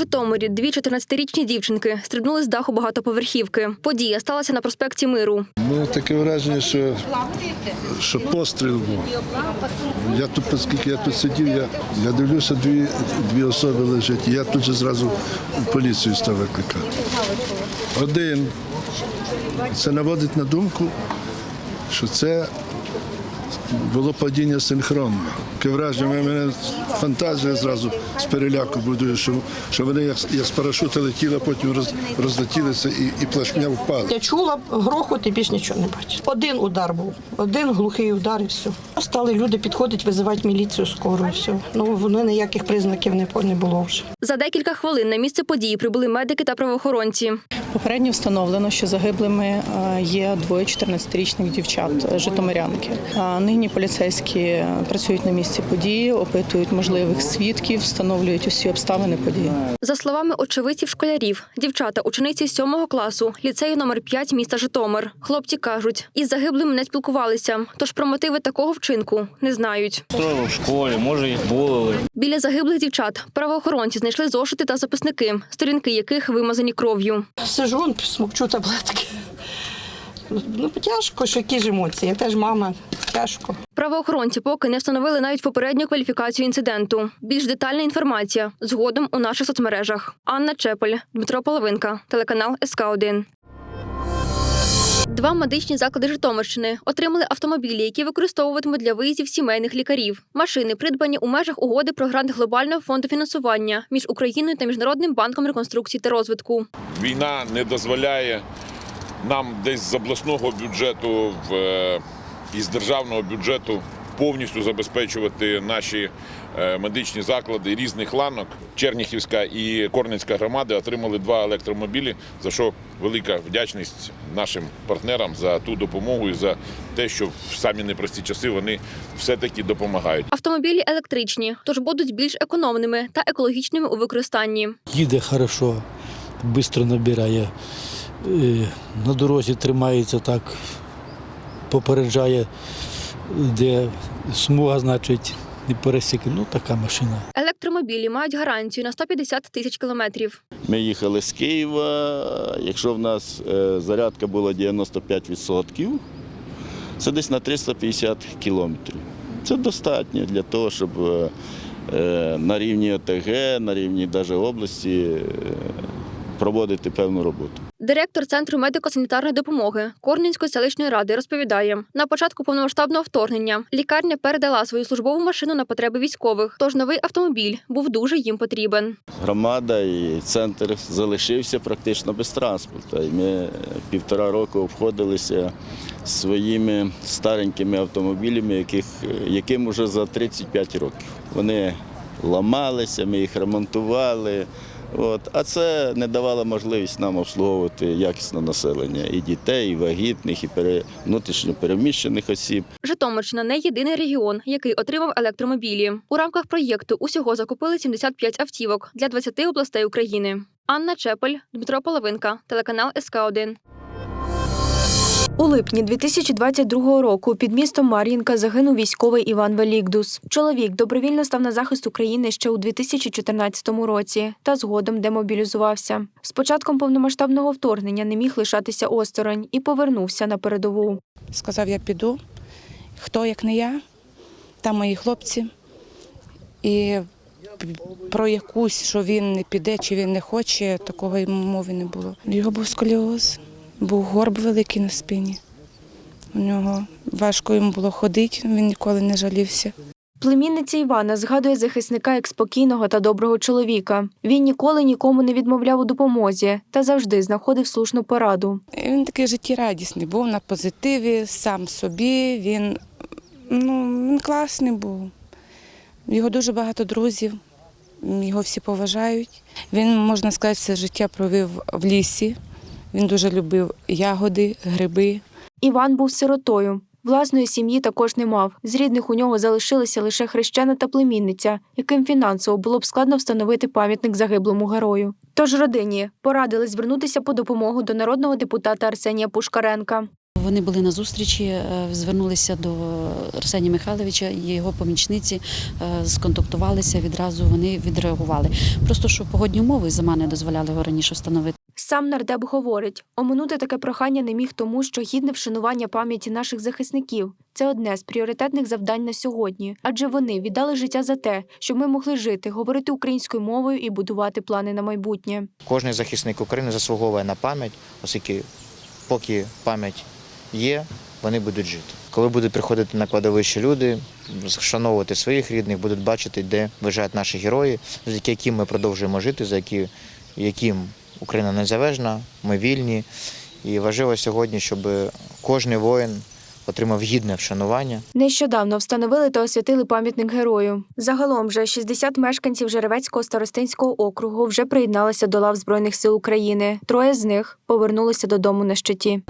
Житомирі дві 14-річні дівчинки стрибнули з даху багатоповерхівки. Подія сталася на проспекті Миру. Ну, таке враження, що, що постріл був. Я тут, оскільки я тут сидів, я, я дивлюся, дві, дві особи лежать. Я тут же зразу поліцію став викликати. Один. Це наводить на думку, що це було падіння синхронно. Таке враження, мене фантазія зразу з переляку будує, що, що вони як, як з парашута летіли, а потім роз, розлетілися і, і плашмя впали. Я чула грохот і більш нічого не бачила. Один удар був, один глухий удар і все. Стали люди підходити, визивати міліцію скоро і все. Ну вони ніяких признаків не, не було вже. За декілька хвилин на місце події прибули медики та правоохоронці. Попередньо встановлено, що загиблими е, є двоє 14-річних дівчат е, житомирянки. Нині поліцейські працюють на місці події, опитують можливих свідків, встановлюють усі обставини події. За словами очевидців школярів, дівчата учениці сьомого класу ліцею номер 5 міста Житомир. Хлопці кажуть, із загиблими не спілкувалися, тож про мотиви такого вчинку не знають. Строїли в школі, може їх булили. Біля загиблих дівчат правоохоронці знайшли зошити та записники, сторінки яких вимазані кров'ю. Сижу, смокчу таблетки. Ну, тяжко, що які ж емоції. Я теж мама, тяжко. Правоохоронці поки не встановили навіть попередню кваліфікацію інциденту. Більш детальна інформація згодом у наших соцмережах. Анна Чепель, Дмитро Половинка, телеканал СК 1 Два медичні заклади Житомирщини отримали автомобілі, які використовуватимуть для виїздів сімейних лікарів. Машини придбані у межах угоди про грант глобального фонду фінансування між Україною та Міжнародним банком реконструкції та розвитку. Війна не дозволяє нам десь з обласного бюджету в, е, із державного бюджету повністю забезпечувати наші е, медичні заклади різних ланок. Черніхівська і Корницька громади отримали два електромобілі, за що велика вдячність нашим партнерам за ту допомогу і за те, що в самі непрості часи вони все-таки допомагають. Автомобілі електричні, тож будуть більш економними та екологічними у використанні. їде хорошо, швидко набирає. Е, На дорозі тримається так, попереджає, де смуга, значить, не пересіки. Ну, така машина. Електромобілі мають гарантію на 150 тисяч кілометрів. Ми їхали з Києва. Якщо в нас е, зарядка була 95%, це десь на 350 кілометрів. Це достатньо для того, щоб е, е, на рівні ОТГ, на рівні навіть області проводити певну роботу. Директор центру медико-санітарної допомоги Корнінської селищної ради розповідає: на початку повномасштабного вторгнення лікарня передала свою службову машину на потреби військових. Тож новий автомобіль був дуже їм потрібен. Громада і центр залишився практично без транспорту. Ми півтора року обходилися своїми старенькими автомобілями, яких, яким вже за 35 років. Вони ламалися, ми їх ремонтували. От. А це не давало можливість нам обслуговувати якісне населення і дітей, і вагітних, і пере... внутрішньо переміщених осіб. Житомирщина не єдиний регіон, який отримав електромобілі. У рамках проєкту усього закупили 75 автівок для 20 областей України. Анна Чепель, Дмитро Половинка, телеканал СК 1 У липні 2022 року під містом Мар'їнка загинув військовий Іван Велікдус. Чоловік добровільно став на захист України ще у 2014 році та згодом демобілізувався. З початком повномасштабного вторгнення не міг лишатися осторонь і повернувся на передову. Сказав, я піду. Хто як не я, там мої хлопці. І про якусь, що він не піде чи він не хоче, такого й мови не було. Його був сколіоз, був горб великий на спині. У нього важко йому було ходити, він ніколи не жалівся. Племінниця Івана згадує захисника як спокійного та доброго чоловіка. Він ніколи нікому не відмовляв у допомозі та завжди знаходив слушну пораду. Він такий життєрадісний, був на позитиві, сам собі. Він, ну, він класний був. Його дуже багато друзів, його всі поважають. Він, можна сказати, все життя провів в лісі. Він дуже любив ягоди, гриби. Іван був сиротою. Власної сім'ї також не мав. З рідних у нього залишилися лише хрещена та племінниця, яким фінансово було б складно встановити пам'ятник загиблому герою. Тож родині порадили звернутися по допомогу до народного депутата Арсенія Пушкаренка. Вони були на зустрічі, е, звернулися до Арсенія Михайловича і його помічниці, е, сконтактувалися відразу. Вони відреагували. Просто що погодні умови зима не дозволяли його раніше встановити. Сам нардеп говорить, оминути таке прохання не міг тому, що гідне вшанування пам'яті наших захисників це одне з пріоритетних завдань на сьогодні, адже вони віддали життя за те, щоб ми могли жити, говорити українською мовою і будувати плани на майбутнє. Кожен захисник України заслуговує на пам'ять, оскільки поки пам'ять є, вони будуть жити. Коли будуть приходити на кладовище люди, вшановувати своїх рідних, будуть бачити, де лежать наші герої, завдяки яким ми продовжуємо жити, за які, яким Україна незалежна, ми вільні. І важливо сьогодні, щоб кожен воїн отримав гідне вшанування. Нещодавно встановили та освятили пам'ятник герою. Загалом вже 60 мешканців Жеревецького старостинського округу вже приєдналися до лав Збройних сил України. Троє з них повернулися додому на щиті.